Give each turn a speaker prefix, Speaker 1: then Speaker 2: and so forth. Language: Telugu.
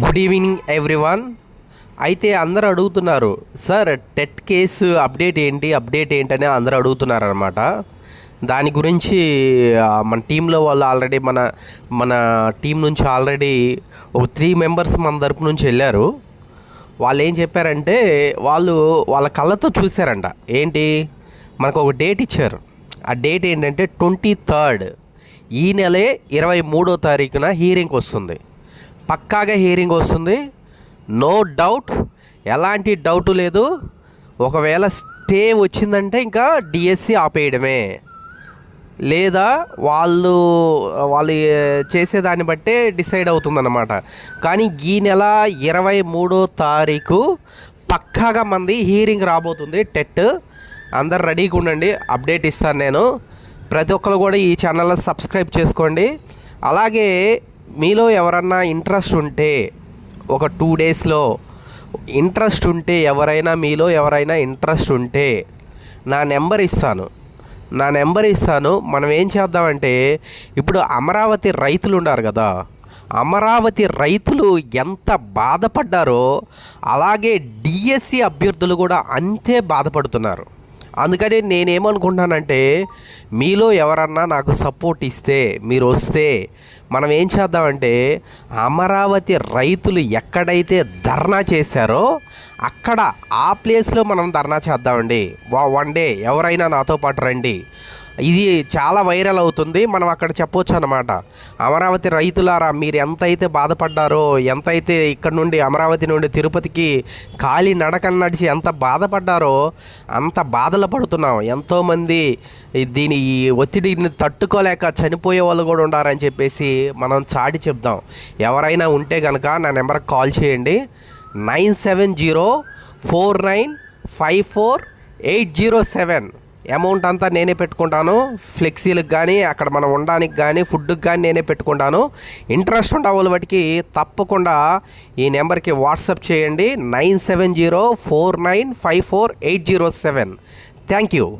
Speaker 1: గుడ్ ఈవినింగ్ ఎవ్రీవన్ అయితే అందరూ అడుగుతున్నారు సార్ టెట్ కేసు అప్డేట్ ఏంటి అప్డేట్ ఏంటని అందరూ అడుగుతున్నారు అనమాట దాని గురించి మన టీంలో వాళ్ళు ఆల్రెడీ మన మన టీం నుంచి ఆల్రెడీ ఒక త్రీ మెంబర్స్ మన తరపు నుంచి వెళ్ళారు. వాళ్ళు ఏం చెప్పారంటే వాళ్ళు వాళ్ళ కళ్ళతో చూశారంట. ఏంటి? మనకు ఒక డేట్ ఇచ్చారు. ఆ డేట్ ఏంటంటే ట్వంటీ థర్డ్ ఈ నెలే ఇరవై మూడో తారీఖున హీరింగ్ వస్తుంది. పక్కాగా హియరింగ్ వస్తుంది. నో డౌట్ ఎలాంటి డౌట్ లేదు. ఒకవేళ స్టే వచ్చిందంటే ఇంకా డిఎస్సి ఆపేయడమే. లేదా వాళ్ళు వాళ్ళు చేసేదాన్ని బట్టే డిసైడ్ అవుతుందన్నమాట. కానీ ఈ నెల ఇరవై మూడో తారీఖు పక్కాగా మంది హీరింగ్ రాబోతుంది. టెట్ అందరు రెడీగా ఉండండి. అప్డేట్ ఇస్తాను నేను. ప్రతి ఒక్కరు కూడా ఈ ఛానల్లో సబ్స్క్రైబ్ చేసుకోండి. అలాగే మీలో ఎవరన్నా ఇంట్రెస్ట్ ఉంటే ఒక టూ డేస్లో ఇంట్రెస్ట్ ఉంటే ఎవరైనా మీలో ఎవరైనా ఇంట్రెస్ట్ ఉంటే నా నెంబర్ ఇస్తాను. నా నెంబర్ ఇస్తాను. మనం ఏం చేద్దామంటే ఇప్పుడు అమరావతి రైతులు ఉన్నారు కదా అమరావతి రైతులు ఎంత బాధపడ్డారో అలాగే డిఎస్సి అభ్యర్థులు కూడా అంతే బాధపడుతున్నారు. అందుకని నేనేమనుకుంటున్నానంటే మీలో ఎవరన్నా నాకు సపోర్ట్ ఇస్తే మీరు వస్తే మనం ఏం చేద్దామంటే అమరావతి రైతులు ఎక్కడైతే ధర్నా చేశారో అక్కడ ఆ ప్లేస్లో మనం ధర్నా చేద్దామండి. వా- వన్ డే ఎవరైనా నాతో పాటు రండి. ఇది చాలా వైరల్ అవుతుంది. మనం అక్కడ చెప్పొచ్చు అనమాట అమరావతి రైతులారా మీరు ఎంతైతే బాధపడ్డారో ఎంతైతే ఇక్కడ నుండి అమరావతి నుండి తిరుపతికి ఖాళీ నడకన నడిచి ఎంత బాధపడ్డారో అంత బాధలు పడుతున్నాం. ఎంతోమంది దీని ఈ ఒత్తిడిని తట్టుకోలేక చనిపోయే వాళ్ళు కూడా ఉండారని చెప్పేసి మనం చాటి చెప్దాం. ఎవరైనా ఉంటే కనుక నా నెంబర్కి కాల్ చేయండి. Nine seven zero four nine five four eight zero seven. Amount అంతా నేనే పెట్టుకుంటాను ఫ్లెక్సీలకు కానీ అక్కడ మనం ఉండడానికి కానీ ఫుడ్కి కానీ నేనే పెట్టుకుంటాను. ఇంట్రెస్ట్ ఉన్న వాళ్ళ తప్పకుండా ఈ నెంబర్కి వాట్సాప్ చేయండి. Nine seven zero four nine five four eight zero seven. Thank you.